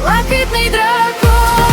Блакитний дракон.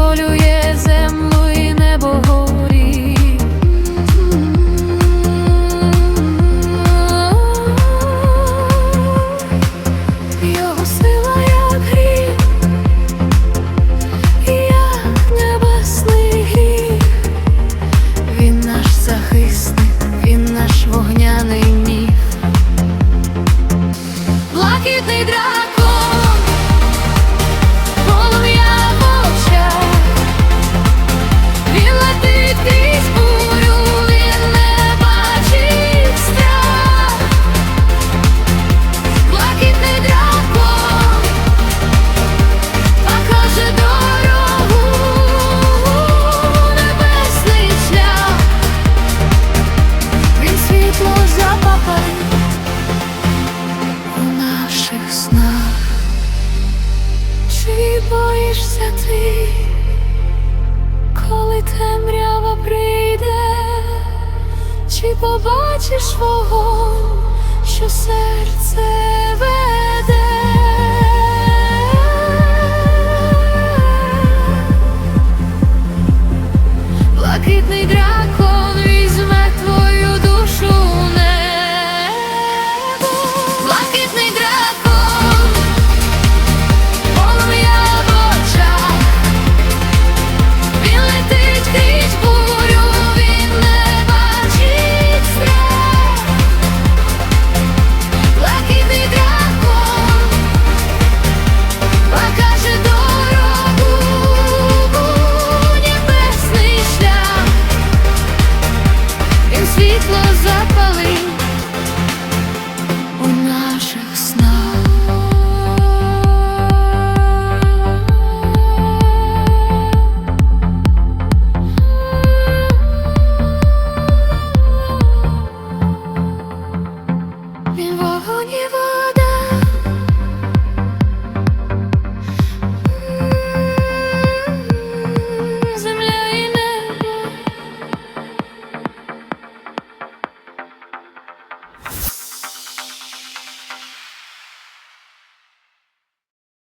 Заколює землю і небо горі. Як гріх, як небесний гріх, він наш захисник, він наш вогняний міг, блакитний драк. боїшся ти, коли темрява прийде, чи побачиш вогонь, що серце веде?